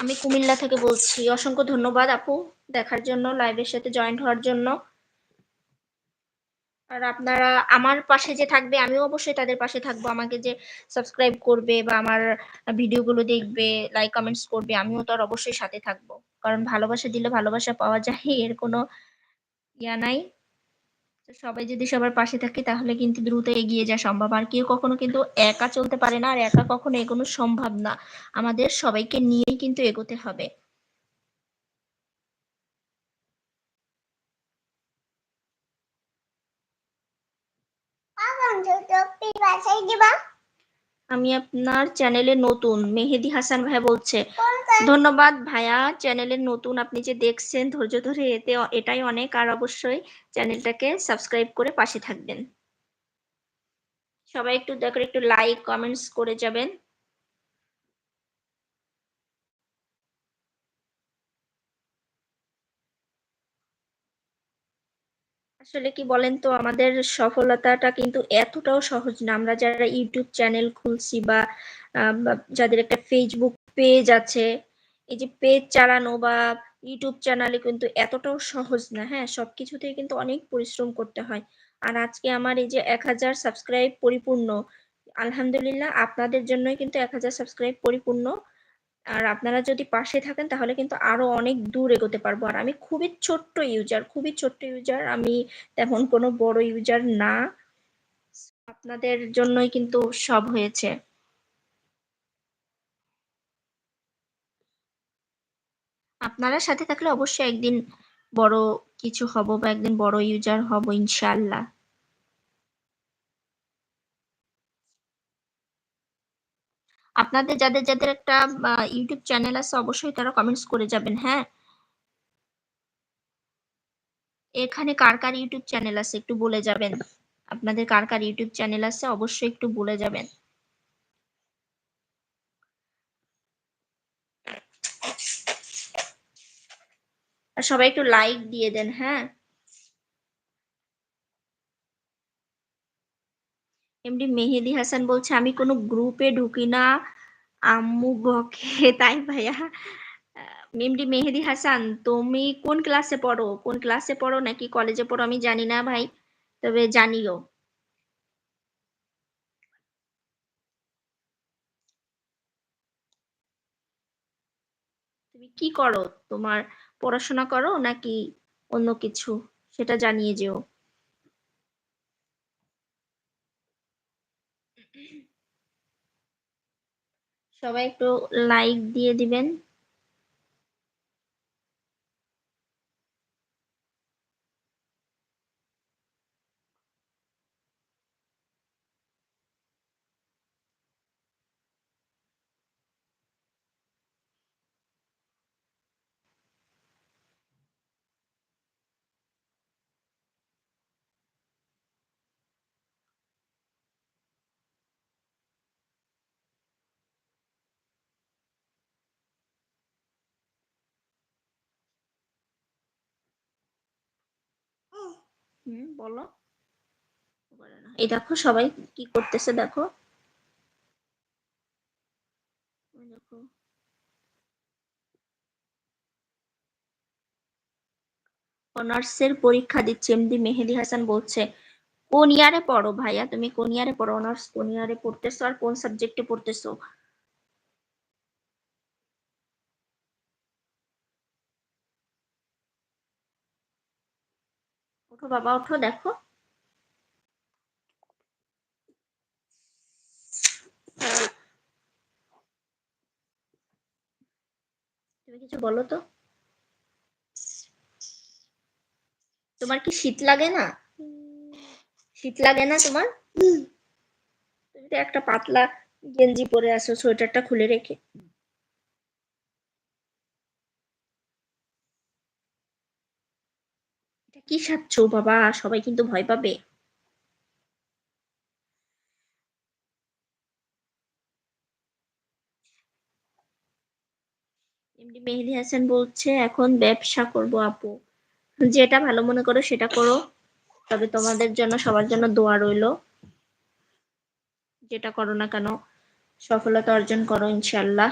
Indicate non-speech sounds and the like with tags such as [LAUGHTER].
আমি কুমিল্লা থেকে বলছি। অসংখ্য ধন্যবাদ আপু দেখার জন্য লাইভের সাথে জয়েন্ট হওয়ার জন্য। আর আপনারা আমার পাশে যে থাকবে, আমিও অবশ্যই তাদের পাশে থাকব। আমাকে যে সাবস্ক্রাইব করবে বা আমার ভিডিওগুলো দেখবে লাইক কমেন্টস করবে, আমিও তো আর অবশ্যই সাথে থাকব। কারণ ভালোবাসা দিলে ভালোবাসা পাওয়া যায়, এর কোনো ইয়া নাই। সবাই যদি সবার পাশে থাকে, তাহলে কিন্তু দ্রুত এগিয়ে যাওয়া সম্ভব। আর কেউ কখনো কিন্তু একা চলতে পারে না, আর একা কখনো এগোনো সম্ভব না। আমাদের সবাইকে নিয়েই কিন্তু এগোতে হবে। আমি আপনার চ্যানেলে নতুন। মেহেদি হাসান ভাই বলছে ধন্যবাদ ভাইয়া। চ্যানেলে নতুন আপনি যে দেখছেন ধৈর্য ধরে, এতে এটাই অনেক। আর অবশ্যই চ্যানেলটাকে সাবস্ক্রাইব করে পাশে থাকবেন। সবাই একটু দেখো একটু লাইক, কমেন্টস করে যাবেন। আসলে কি বলেন তো, আমাদের সফলতাটা কিন্তু এতটাও সহজ না। আমরা যারা ইউটিউব চ্যানেল খুলছি বা যাদের একটা ফেসবুক পেজ আছে। এই যে পেজ চালানো বা ইউটিউব চ্যানেলে কিন্তু এতটাও সহজ না হ্যাঁ? সবকিছুতেই কিন্তু অনেক পরিশ্রম করতে হয়। আর আজকে আমার এই যে এক হাজার সাবস্ক্রাইব পরিপূর্ণ, আলহামদুলিল্লাহ আপনাদের জন্যই কিন্তু এক হাজার সাবস্ক্রাইব পরিপূর্ণ। আর আপনারা যদি পাশে থাকেন তাহলে কিন্তু আরও অনেক দূর এগোতে পারব। আর আমি খুবই ছোট্ট ইউজার খুবই ছোট্ট ইউজার আমি তেমন কোনো বড় ইউজার না। আপনাদের জন্যই কিন্তু সব হয়েছে। আপনারা সাথে থাকলে অবশ্যই একদিন বড় কিছু হব বা একদিন বড় ইউজার হব, ইনশাআল্লাহ। আপনাদের, যাদের যাদের একটা ইউটিউব চ্যানেল আছে, অবশ্যই তারা কমেন্টস করে যাবেন হ্যাঁ? এখানে কার কার ইউটিউব চ্যানেল আছে একটু বলে যাবেন। আপনাদের কার কার ইউটিউব চ্যানেল আছে, অবশ্যই একটু বলে যাবেন। আর সবাই একটু লাইক দিয়ে দেন হ্যাঁ? এমডি মেহেদি হাসান বলছে, আমি কোনো গ্রুপে ঢুকি না, আম্মু বকে। [LAUGHS] তাই ভাইয়া। এমডি মেহেদি হাসান, তুমি কোন ক্লাসে পড়ো? কোন ক্লাসে পড়ো নাকি কলেজে পড়ো? আমি জানি না ভাই, তবে জানিও। তুমি কি করো? তোমার পড়াশোনা করো নাকি অন্য কিছু? সেটা জানিয়ে যেও। সবাই একটু লাইক দিয়ে দিবেন। বলো। এই দেখো সবাই কি করতেছে দেখো। অনার্সের পরীক্ষা দিচ্ছে এমডি মেহেদি হাসান বলছে, কোন ইয়ারে পড়ো ভাইয়া? তুমি কোন ইয়ারে পড়ো? অনার্স কোন ইয়ারে পড়তেছো আর কোন সাবজেক্টে পড়তেছো? ওঠো বাবা, ওঠো, দেখো। তুমি কিছু বলো তো। তোমার কি শীত লাগে না? শীত লাগে না তোমার? তুমি একটা পাতলা গেঞ্জি পরে আসো, সোয়েটারটা খুলে রেখে। কি সাচ্ছ বাবা? সবাই কিন্তু ভয় পাবে। মেহেদি হাসান বলছে, এখন ব্যবসা করব আপু। যেটা ভালো মনে করো সেটা করো। তবে তোমাদের জন্য, সবার জন্য দোয়া রইল। যেটা করো না কেন, সফলতা অর্জন করো ইনশাল্লাহ